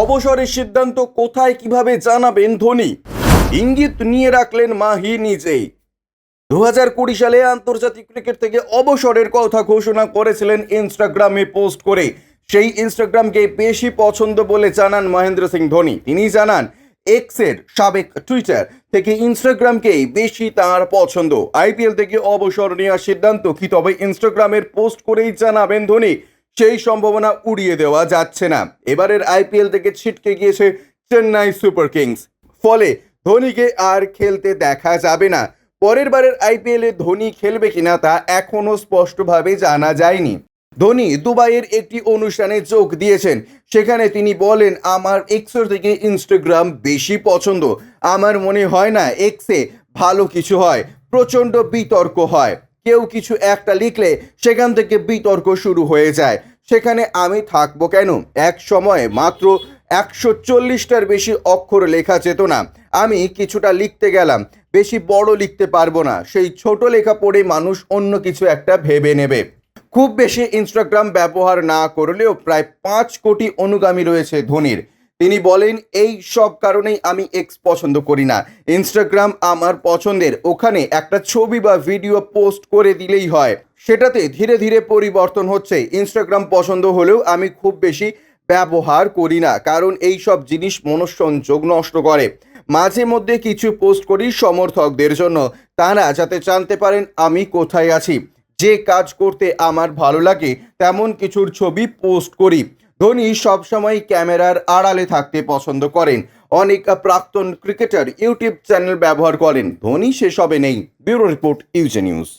অবসরের সিদ্ধান্ত কোথায় কীভাবে জানাবেন ধোনি? ইঙ্গিত নিয়ে রাখলেন মাহি নিজেই। দু হাজার কুড়ি সালে আন্তর্জাতিক ক্রিকেট থেকে অবসরের কথা ঘোষণা করেছিলেন ইনস্টাগ্রামে পোস্ট করে। সেই ইনস্টাগ্রামকে বেশি পছন্দ বলে জানান মহেন্দ্র সিং ধোনি। তিনি জানান, এক্সের সাবেক টুইটার থেকে ইনস্টাগ্রামকেই বেশি তার পছন্দ। আইপিএল থেকে অবসর নেওয়ার সিদ্ধান্ত কি? তবে ইনস্টাগ্রামের পোস্ট করেই জানাবেন ধোনি। সেই সম্ভাবনা উড়িয়ে দেওয়া যাচ্ছে না। এবারের আইপিএল থেকে ছিটকে গিয়েছে চেন্নাই সুপার কিংস। ফলে ধোনিকে আর খেলতে দেখা যাবে না। পরের বারের আইপিএলে ধোনি খেলবে কিনা তা এখনও স্পষ্টভাবে জানা যায়নি। ধোনি দুবাইয়ের একটি অনুষ্ঠানে যোগ দিয়েছেন। সেখানে তিনি বলেন, আমার এক্সের থেকে ইনস্টাগ্রাম বেশি পছন্দ। আমার মনে হয় না এক্সে ভালো কিছু হয়। প্রচণ্ড বিতর্ক হয়। কেউ কিছু একটা লিখলে সেখান থেকে বিতর্ক শুরু হয়ে যায়। সেখানে আমি থাকব কেন? এক সময় মাত্র একশো চল্লিশটার বেশি অক্ষর লেখা যেত না। আমি কিছুটা লিখতে গেলাম, বেশি বড় লিখতে পারব না। সেই ছোট লেখা পড়ে মানুষ অন্য কিছু একটা ভেবে নেবে। খুব বেশি ইনস্টাগ্রাম ব্যবহার না করলেও প্রায় পাঁচ কোটি অনুগামী রয়েছে ধোনির। তিনি বলেন, এই সব কারণেই আমি এক্স পছন্দ করি না। ইনস্টাগ্রাম আমার পছন্দের। ওখানে একটা ছবি বা ভিডিও পোস্ট করে দিলেই হয়। সেটাতে ধীরে ধীরে পরিবর্তন হচ্ছে। ইনস্টাগ্রাম পছন্দ হলেও আমি খুব বেশি ব্যবহার করি না, কারণ এই সব জিনিস মনঃসংযোগ নষ্ট করে। মাঝে মধ্যে কিছু পোস্ট করি সমর্থকদের জন্য। তারা যাতে জানতে পারেন আমি কোথায় আছি। যে কাজ করতে আমার ভালো লাগে, তেমন কিছুর ছবি পোস্ট করি। ধোনি সবসময় ক্যামেরার আড়ালে থাকতে পছন্দ করেন। অনেক প্রাক্তন ক্রিকেটার ইউটিউব চ্যানেল ব্যবহার করেন। ধোনি সেসবে নেই। ব্যুরো রিপোর্ট ইউজে নিউজ।